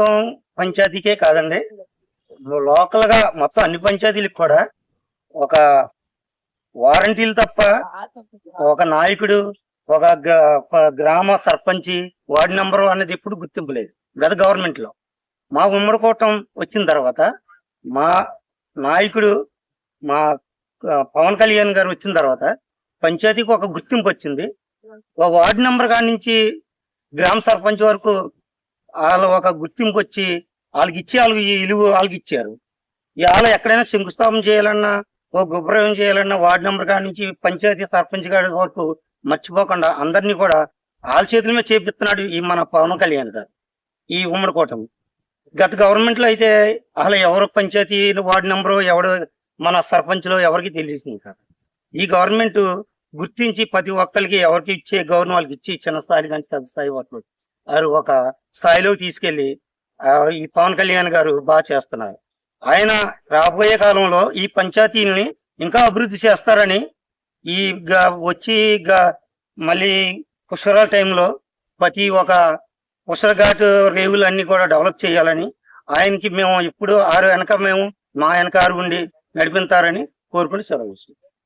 మొత్తం పంచాయతీకే కాదండి. లోకల్గా మొత్తం అన్ని పంచాయతీలకు కూడా ఒక వారంటీలు తప్ప ఒక నాయకుడు ఒక గ్రామ సర్పంచి వార్డు నెంబరు అనేది ఎప్పుడు గుర్తింపు లేదు. గత గవర్నమెంట్లో మా ఉమ్మడి కూటం వచ్చిన తర్వాత మా నాయకుడు మా పవన్ కళ్యాణ్ గారు వచ్చిన తర్వాత పంచాయతీకి ఒక గుర్తింపు వచ్చింది. ఒక వార్డు నెంబర్ కాడి నుంచి గ్రామ సర్పంచ్ వరకు వాళ్ళ ఒక గుర్తింపు వచ్చి వాళ్ళకి ఇచ్చి వాళ్ళకి ఈ ఇలువ వాళ్ళకి ఇచ్చారు ఇవాళ ఎక్కడైనా శంకుస్థాపన చేయాలన్నా ఓ గుబ్రయం చేయాలన్నా వార్డు నెంబర్ కాడి నుంచి పంచాయతీ సర్పంచ్ గారి వరకు మర్చిపోకుండా అందరినీ కూడా వాళ్ళ చేతుల మీద చేపిస్తున్నాడు ఈ మన పవన్ కళ్యాణ్ గారు ఈ ఉమ్మడి కూటమి. గత గవర్నమెంట్లో అయితే అసలు ఎవరు పంచాయతీ వార్డు నెంబరు ఎవడు మన సర్పంచ్లో ఎవరికి తెలిసింది కాదు. ఈ గవర్నమెంట్ గుర్తించి ప్రతి ఒక్కరికి ఎవరికి ఇచ్చే గవర్నమెంట్ వాళ్ళకి ఇచ్చి చిన్న స్థాయి కానీ పెద్ద స్థాయి వాటిలో వారు ఒక స్థాయిలోకి తీసుకెళ్ళి ఈ పవన్ కళ్యాణ్ గారు బాగా చేస్తున్నారు ఆయన రాబోయే కాలంలో ఈ పంచాయతీల్ని ఇంకా అభివృద్ధి చేస్తారని ఈ గ- వచ్చి మళ్ళీ పుష్కరాల టైంలో ప్రతి ఒక పుష్కరఘాట్ రేవులు అన్ని కూడా డెవలప్ చేయాలని ఆయనకి మేము ఇప్పుడు ఆరు వెనక మేము మా వెనక ఆరు ఉండి నడిపిస్తారని కోరుకుని సెలవు ఇస్తున్నాం.